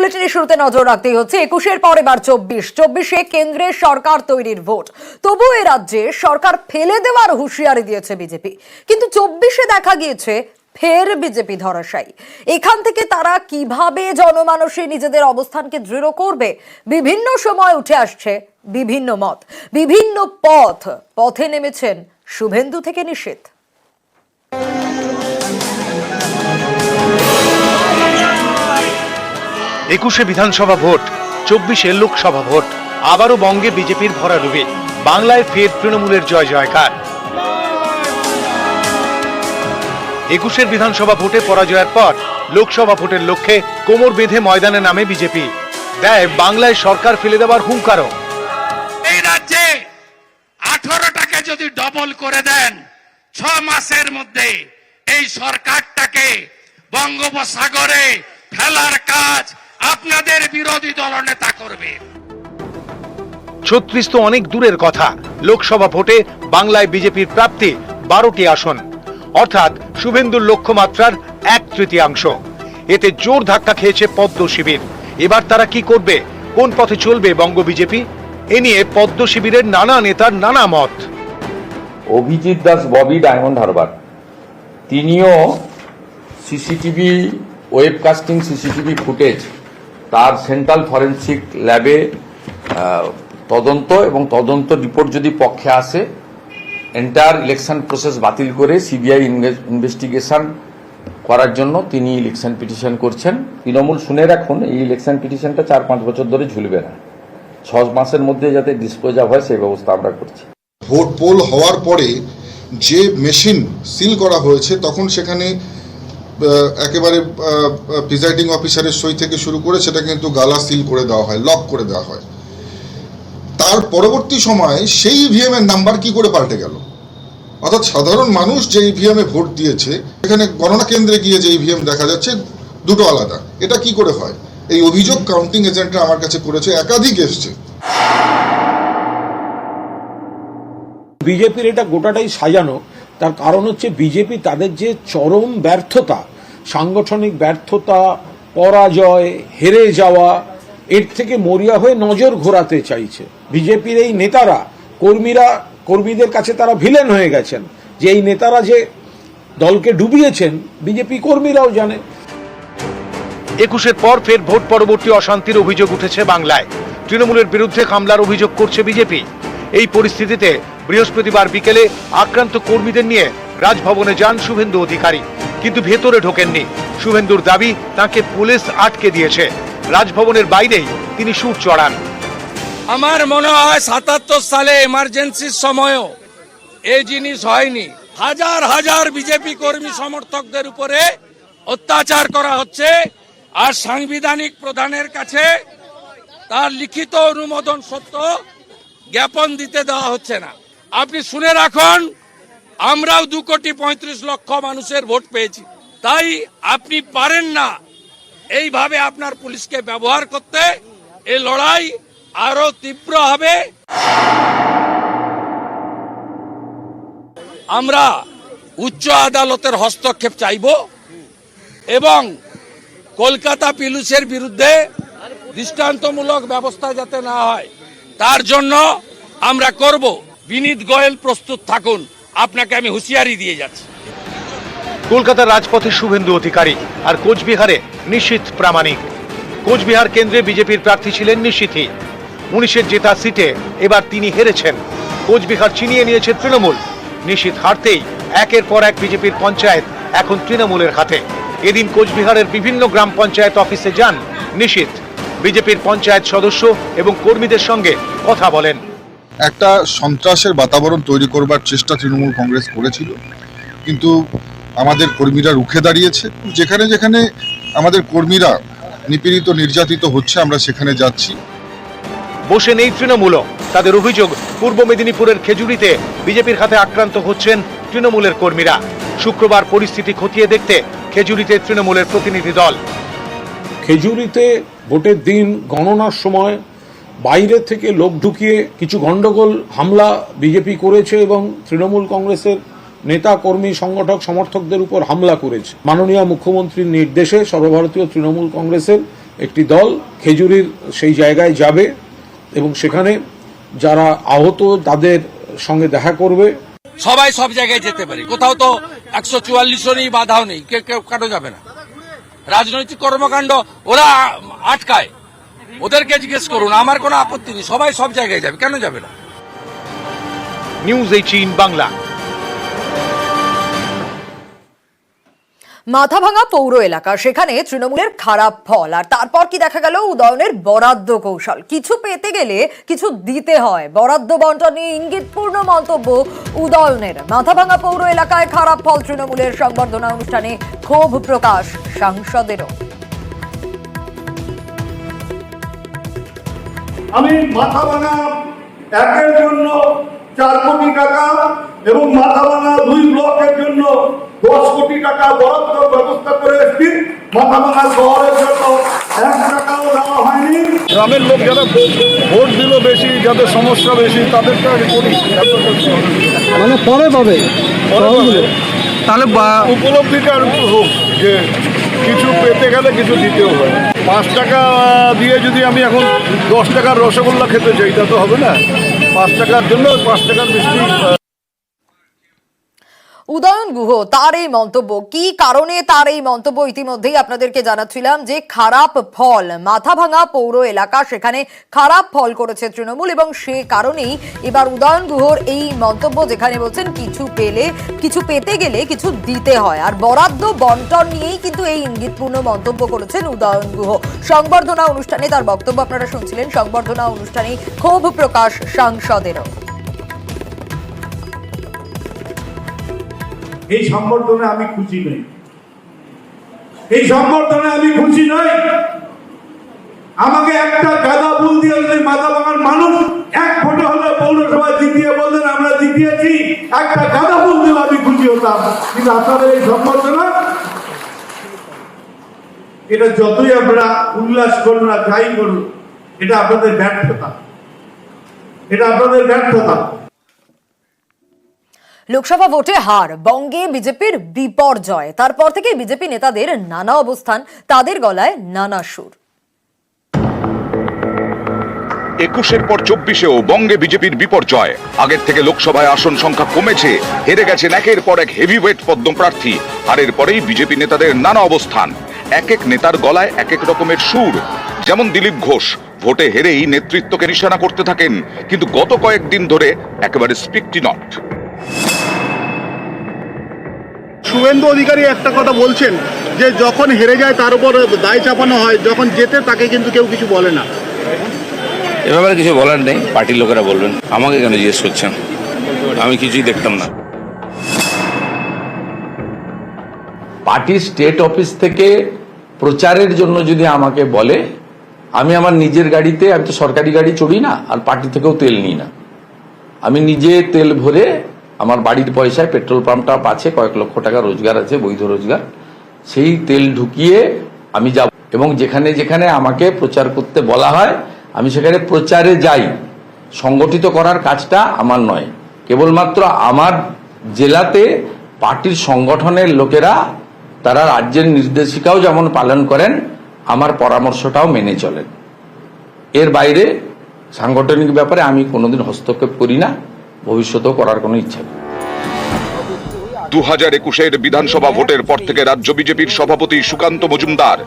বুলেটিনের শুরুতে নজর রাখতেই হচ্ছে, একুশের পর এবার চব্বিশ। চব্বিশে কেন্দ্রের সরকার তৈরির ভোট। তবু এ রাজ্যে সরকার ফেলে দেওয়ার হুঁশিয়ারি দিয়েছে বিজেপি। কিন্তু চব্বিশে দেখা গিয়েছে ফের বিজেপি ধরাশায়ী। এখান থেকে তারা কীভাবে জনমানসে নিজেদের অবস্থানকে দৃঢ় করবে, বিভিন্ন সময় উঠে আসছে বিভিন্ন মত। বিভিন্ন পথ, পথে নেমেছেন শুভেন্দু থেকে নিষেধ। একুশে বিধানসভা ভোট, চব্বিশে লোকসভা ভোট, আবারও বঙ্গে বিজেপির ভরাডুবি বাংলায় ফের তৃণমূলের জয় জয়কার। একুশের বিধানসভা ভোটে পরাজয়ের পর লোকসভা ভোটের লক্ষ্যে কোমর বেঁধে ময়দানে নামে বিজেপি। দেয়, বাংলায় সরকার ফেলে দেওয়ার হুঙ্কারও। এই রাজ্যে আঠারোটাকে যদি ডবল করে দেন, ছ মাসের মধ্যে এই সরকারটাকে বঙ্গোপসাগরে ফেলার কাজ আপনাদের বিরোধী দলনেতা করবে। ছত্রিশ তো অনেক দূরের কথা। লোকসভা ভোটে বাংলায় বিজেপির প্রাপ্তি বারোটি আসন। অর্থাৎ শুভেন্দুর লক্ষ্যমাত্রার এক তৃতীয়াংশ। এতে জোর ধাক্কা খেয়েছে পদ্ম শিবির। এবার তারা কি করবে? কোন পথে চলবে বঙ্গ বিজেপি? এ নিয়ে পদ্ম শিবিরের নানা নেতার নানা মত। অভিজিৎ দাস ববি ডায়মন্ড হারবার। তিনিও সিসিটিভি ওয়েবকাস্টিং সিসিটিভি ফুটেজ তার সেন্ট্রাল ফরেন্সিক ল্যাবে তদন্ত এবং তদন্ত রিপোর্ট যদি পক্ষে আসে এন্টার ইলেকশন প্রসেস বাতিল করে সিবিআই ইনভেস্টিগেশন করার জন্য তিনি ইলেকশন পিটিশন করছেন। তৃণমূল শুনে রাখুন, এই ইলেকশন পিটিশনটা চার পাঁচ বছর ধরে ঝুলবে না। ছ মাসের মধ্যে যাতে ডিসপোজ হয়, সেই ব্যবস্থা আমরা করছি। ভোট পোল হওয়ার পরে যে মেশিন সিল করা হয়েছে, তখন সেখানে একেবারে প্রিজাইডিং অফিসারের সই থেকে শুরু করে সেটা কিন্তু গালা সিল করে দেওয়া হয় লক করে দেওয়া হয়। তার পরবর্তী সময়ে সেই ইভিএম এর নাম্বার কি করে পাল্টে গেল? অর্থাৎ সাধারণ মানুষ যে ইভিএম এ ভোট দিয়েছে, এখানে গণনা কেন্দ্রে গিয়ে যে ইভিএম দেখা যাচ্ছে, দুটো আলাদা। এটা কি করে হয়? এই অভিযোগ কাউন্টিং এজেন্টরা আমার কাছে করেছে, একাধিক এসছে। বিজেপির এটা গোটাটাই সাজানো, তার কারণ হচ্ছে বিজেপি তাদের যে চরম ব্যর্থতা সাংগঠনিক ব্যর্থতা, পরাজয়, হেরে যাওয়া, এর থেকে মরিয়া হয়ে নজর ঘোরাতে চাইছে। বিজেপির এই নেতারা, কর্মীরা, কর্মীদের কাছে তারা ভিলেন হয়ে গেছেন। যে এই নেতারা যে দলকে ডুবিয়েছেন, বিজেপি কর্মীরাও জানে। একুশের পর ফের ভোট পরবর্তী অশান্তির অভিযোগ উঠেছে বাংলায়। তৃণমূলের বিরুদ্ধে হামলার অভিযোগ করছে বিজেপি। এই পরিস্থিতিতে বৃহস্পতিবার বিকেলে আক্রান্ত কর্মীদের নিয়ে রাজভবনে যান শুভেন্দু অধিকারী। কিন্তু ভেতরে ঢোকেননি। শুভেন্দুর দাবি তাকে পুলিশ আটকে দিয়েছে। রাজভবনের বাইরেই তিনি সুর চড়ান। আমার মনে হয় সাতাত্তর সালে এমার্জেন্সির সময়ও এই জিনিস হয়নি। হাজার হাজার বিজেপি কর্মী সমর্থকদের উপরে অত্যাচার করা হচ্ছে আর সাংবিধানিক প্রধানের কাছে তার লিখিত অনুমোদন সত্য জ্ঞাপন দিতে দেওয়া হচ্ছে না। আপনি শুনে রাখুন আমরাও দু কোটি পঁয়ত্রিশ লক্ষ মানুষের ভোট পেয়েছি। তাই আপনি পারেন না এইভাবে আপনার পুলিশকে ব্যবহার করতে। এই লড়াই আরও তীব্র হবে। আমরা উচ্চ আদালতের হস্তক্ষেপ চাইব এবং কলকাতা পুলিশের বিরুদ্ধে দৃষ্টান্তমূলক ব্যবস্থা যাতে না হয়, তার জন্য আমরা করব। বিনীত গোয়েল প্রস্তুত থাকুন। আপনাকে আমি হুঁশিয়ারি দিয়ে যাচ্ছি। কলকাতার রাজপথে শুভেন্দু অধিকারী আর কোচবিহারে নিশীথ প্রামাণিক। কোচবিহার কেন্দ্রে বিজেপির প্রার্থী ছিলেন নিশীথই উনিশের জেতা সিটে এবার তিনি হেরেছেন। কোচবিহার চিনিয়ে নিয়েছে তৃণমূল। নিশীথ হারতেই একের পর এক বিজেপির পঞ্চায়েত এখন তৃণমূলের হাতে। এদিন কোচবিহারের বিভিন্ন গ্রাম পঞ্চায়েত অফিসে যান নিশীথ। বিজেপির পঞ্চায়েত সদস্য এবং কর্মীদের সঙ্গে কথা বলেন। একটা সন্ত্রাসের বাতাবরণ তৈরি করবার চেষ্টা তৃণমূল কংগ্রেস করেছিল কিন্তু আমাদের কর্মীরা রুখে দাঁড়িয়েছে। যেখানে যেখানে আমাদের কর্মীরা নিপীড়িত নির্যাতিত হচ্ছে আমরা সেখানে যাচ্ছি। বসে নেই তৃণমূলও। তাদের অভিযোগ পূর্ব মেদিনীপুরের খেজুরিতে বিজেপির হাতে আক্রান্ত হচ্ছেন তৃণমূলের কর্মীরা। শুক্রবার পরিস্থিতি খতিয়ে দেখতে খেজুরিতে তৃণমূলের প্রতিনিধি দল। খেজুরিতে ভোটের দিন গণনার সময় বাইরে থেকে লোক ঢুকিয়ে কিছু গন্ডগোল, হামলা বিজেপি করেছে এবং তৃণমূল কংগ্রেসের নেতা, কর্মী, সংগঠক, সমর্থকদের উপর হামলা করেছে। মাননীয় মুখ্যমন্ত্রীর নির্দেশে সর্বভারতীয় তৃণমূল কংগ্রেসের একটি দল খেজুরির সেই জায়গায় যাবে এবং সেখানে যারা আহত তাদের সঙ্গে দেখা করবে। সবাই সব জায়গায় যেতে পারে। কোথাও তো একশো চুয়াল্লিশও নেই বাধাও নেই। কেউ কেউ কাটো যাবে না। রাজনৈতিক কর্মকাণ্ড ওরা আটকায়। ওদেরকে জিজ্ঞেস করুন আমার কোনো আপত্তি নেই সবাই সব জায়গায় যাবে কেন যাবে না? নিউজ এইটিন বাংলা মাথাভাঙা পৌর এলাকা সেখানে তৃণমূলের খারাপ ফল। আর তারপর কি দেখা গেল? উদয়নের বরাদ্দ কৌশল। কিছু পেতে গেলে কিছু দিতে হয়। বরাদ্দ বন্টন নিয়ে ইঙ্গিতপূর্ণ মন্তব্য উদয়নের। মাথাভাঙা পৌর এলাকায় খারাপ ফল তৃণমূলের সংবর্ধনা অনুষ্ঠানে ক্ষোভ প্রকাশ সাংসদেরও। আমি মাথা ভাঙা একের জন্য চার কোটি টাকা এবং মাথা ভাঙা দুই ব্লকের জন্য দশ কোটি টাকা বরাদ্দ ব্যবস্থা করে এসেছি। মাথা ভাঙা শহরের জন্য এক টাকাও দেওয়া হয়নি। গ্রামের লোক যারা ভোট দিল বেশি যাদের সমস্যা বেশি তাদেরকে আমি করি মানে পরে পাবে। তাহলে উপলব্ধিটা আর হোক যে কিছু পেতে গেলে কিছু দিতেও হয় পাঁচ টাকা দিয়ে যদি আমি এখন দশ টাকার রসগোল্লা খেতে চাই, তা তো হবে না। পাঁচ টাকার জন্য পাঁচ টাকার মিষ্টি উদয়ন গুহ, তার এই মন্তব্য, কি কারণে তার এই মন্তব্য ইতিমধ্যেই আপনাদেরকে জানাচ্ছিলাম যে খারাপ ফল মাথাভাঙা পৌর এলাকা সেখানে খারাপ ফল করেছে তৃণমূল এবং সে কারণেই এবার উদয়ন গুহর এই মন্তব্য যেখানে বলছেন, কিছু পেলে, কিছু পেতে গেলে কিছু দিতে হয়। আর বরাদ্দ বন্টন নিয়েই কিন্তু এই ইঙ্গিতপূর্ণ মন্তব্য করেছেন উদয়ন গুহ। সংবর্ধনা অনুষ্ঠানে তার বক্তব্য আপনারা শুনছিলেন। সংবর্ধনা অনুষ্ঠানে ক্ষোভ প্রকাশ সাংসদেরও। এই সম্বর্ধনে আমি খুশি নই। এই সম্বর্ধনে আমি খুশি নই। আমাকে একটা গাঁদা ফুল দিয়ে যদি মাথা ভাঙার মানুষ এক ফোটো হলে পৌরসভায় জিতিয়ে বললেন, আমরা জিতিয়েছি একটা গাঁদা ফুল দিলে আমি খুশি হতাম। কিন্তু আপনাদের এই সম্বর্ধনা এটা যতই আমরা উল্লাস করুন আর যাই করুন, এটা আপনাদের ব্যর্থতা। এটা আপনাদের ব্যর্থতা। লোকসভা ভোটে হার, বঙ্গে বিজেপির বিপর্যয়। তারপর থেকে বিজেপি নেতাদের নানা অবস্থান, তাদের গলায় নানা সুর। একুশের পর চব্বিশেও বঙ্গে বিজেপির বিপর্যয়। আগের থেকে লোকসভায় আসন সংখ্যা কমেছে, হেরে গেছেন একের পর এক হেভিওয়েট পদ্ম প্রার্থী। হারের পরেই বিজেপি নেতাদের নানা অবস্থান, এক এক নেতার গলায় এক এক রকমের সুর। যেমন দিলীপ ঘোষ, ভোটে হেরেই নেতৃত্বকে নিশানা করতে থাকেন, কিন্তু গত কয়েকদিন ধরে একেবারে স্পিকটি নট। শুভেন্দু অধিকারী একটা কথা বলছেন যে যখন হেরে যায় তার উপর দায় চাপানো হয় যখন জেতে তাকে কিন্তু কেউ কিছু বলে না। এ ব্যাপারে কিছু বলার নেই পার্টির লোকেরা বলবেন। আমাকে কেন জিজ্ঞেস করছেন? আমি কিছুই দেখতাম না। পার্টি স্টেট অফিস থেকে প্রচারের জন্য যদি আমাকে বলে আমি আমার নিজের গাড়িতে আমি তো সরকারি গাড়ি চড়ি না আর পার্টি থেকেও তেল নিই না। আমি নিজে তেল ভরে আমার বাড়ির পয়সায় পেট্রোল পাম্পটা আছে, কয়েক লক্ষ টাকা রোজগার আছে, বৈধ রোজগার। সেই তেল ঢুকিয়ে আমি যাব। এবং যেখানে যেখানে আমাকে প্রচার করতে বলা হয়, আমি সেখানে প্রচারে যাই। সংগঠিত করার কাজটা আমার নয়। কেবলমাত্র আমার জেলাতে পার্টির সংগঠনের লোকেরা, তারা রাজ্যের নির্দেশিকাও যেমন পালন করেন, আমার পরামর্শটাও মেনে চলেন। এর বাইরে সাংগঠনিক ব্যাপারে আমি কোনোদিন হস্তক্ষেপ করি না। ভবিষ্যতেও করার কোনো ইচ্ছা নেই। দু হাজার একুশের বিধানসভা ভোটের পর থেকে রাজ্য বিজেপির সভাপতি সুকান্ত মজুমদার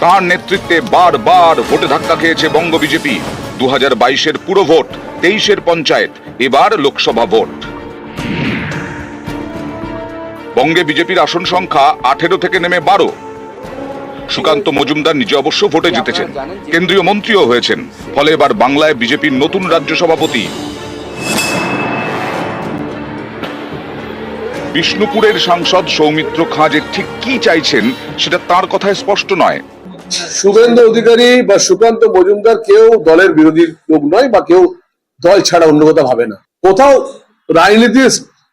তার নেতৃত্বে বারবার ভোটে ধাক্কা খেয়েছে বঙ্গ বিজেপি। দু হাজার বাইশের পুরো ভোট, তেইশের পঞ্চায়েত, এবার লোকসভা ভোট। বঙ্গে বিজেপির আসন সংখ্যা আঠেরো থেকে নেমে বারো। সুকান্ত মজুমদার নিজে অবশ্য ভোটে জিতেছেন। কেন্দ্রীয় মন্ত্রীও হয়েছেন। ফলে এবার বাংলায় বিজেপির নতুন রাজ্য সভাপতি বিষ্ণুপুরের সাংসদ সৌমিত্র খাঁ যে ঠিক কি চাইছেন, সেটা তার কথায় স্পষ্ট নয়। শুভেন্দু অধিকারী বা সুকান্ত মজুমদার কেউ দলের বিরোধী লোক নয় বা কেউ দল ছাড়া অন্য কথা ভাবে না। কোথাও রাজনীতির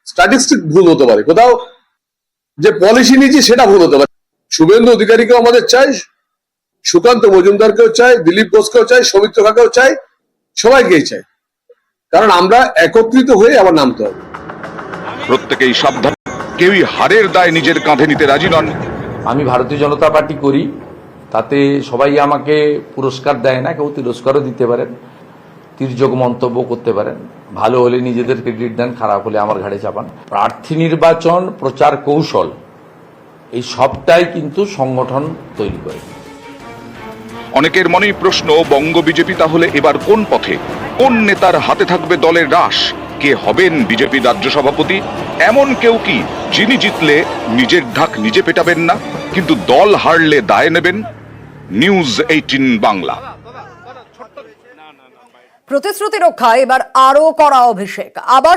স্ট্যাটিস্টিক ভুল হতে পারে, কোথাও যে পলিসি নিয়েছি সেটা ভুল হতে পারে। শুভেন্দু অধিকারীকেও আমাদের চাই, সুকান্ত মজুমদারকেও চাই, দিলীপ ঘোষকেও চাই, সৌমিত্র খাকেও চাই, সবাইকেই চাই। কারণ আমরা একত্রিত হয়ে আবার নামতে হবে। প্রত্যেকেই সাবধান। কেউই হারের দায় নিজের কাঁধে নিতে রাজি নন। আমি ভারতীয় জনতা পার্টি করি তাতে সবাই আমাকে পুরস্কার দেয় না কেউ তিরস্কারও দিতে পারেন তির্যক মন্তব্য করতে পারেন। ভালো হলে নিজেদের ক্রেডিট দেন খারাপ হলে আমার ঘাড়ে চাপান। প্রার্থী নির্বাচন প্রচার কৌশল এই সবটাই কিন্তু সংগঠন তৈরি করে। অনেকের মনেই প্রশ্ন বঙ্গ বিজেপি তাহলে এবার কোন পথে? কোন নেতার হাতে থাকবে দলের রাস কে হবেন বিজেপি রাজ্য সভাপতি? এমন কেউ কি যিনি জিতলে নিজের ঢাক নিজে পেটাবেন না, কিন্তু দল হারলে দায় নেবেন? News eighteen Bangla. প্রতিশ্রুতি রক্ষা এবার আরও করা অভিষেক। আবার